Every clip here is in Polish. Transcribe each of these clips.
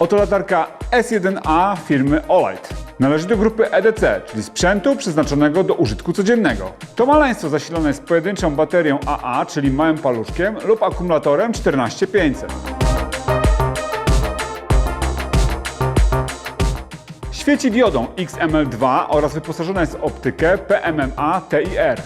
Oto latarka S1A firmy Olight. Należy do grupy EDC, czyli sprzętu przeznaczonego do użytku codziennego. To maleństwo zasilone jest pojedynczą baterią AA, czyli małym paluszkiem lub akumulatorem 14500. Świeci diodą XML2 oraz wyposażona jest w optykę PMMA TIR.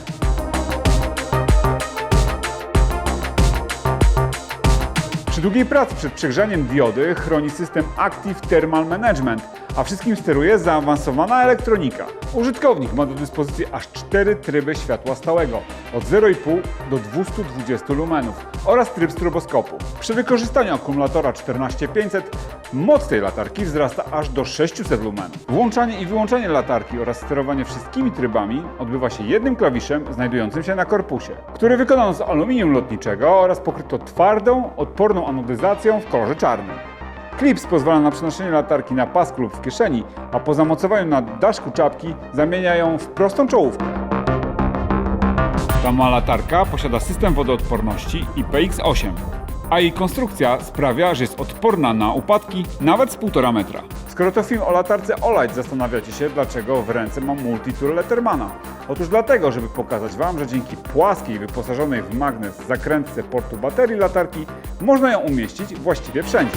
Długiej pracy przed przegrzaniem diody chroni system Active Thermal Management, a wszystkim steruje zaawansowana elektronika. Użytkownik ma do dyspozycji aż 4 tryby światła stałego od 0,5 do 220 lumenów oraz tryb stroboskopu. Przy wykorzystaniu akumulatora 14500 moc tej latarki wzrasta aż do 600 lumenów. Włączanie i wyłączanie latarki oraz sterowanie wszystkimi trybami odbywa się jednym klawiszem znajdującym się na korpusie, który wykonano z aluminium lotniczego oraz pokryto twardą, odporną anodyzacją w kolorze czarnym. Klips pozwala na przenoszenie latarki na pasku lub w kieszeni, a po zamocowaniu na daszku czapki zamienia ją w prostą czołówkę. Ta mała latarka posiada system wodoodporności IPX8, a jej konstrukcja sprawia, że jest odporna na upadki nawet z 1,5 metra. Skoro to film o latarce Olight, zastanawiacie się, dlaczego w ręce mam multitool Lettermana. Otóż dlatego, żeby pokazać Wam, że dzięki płaskiej, wyposażonej w magnes zakrętce portu baterii latarki, można ją umieścić właściwie wszędzie.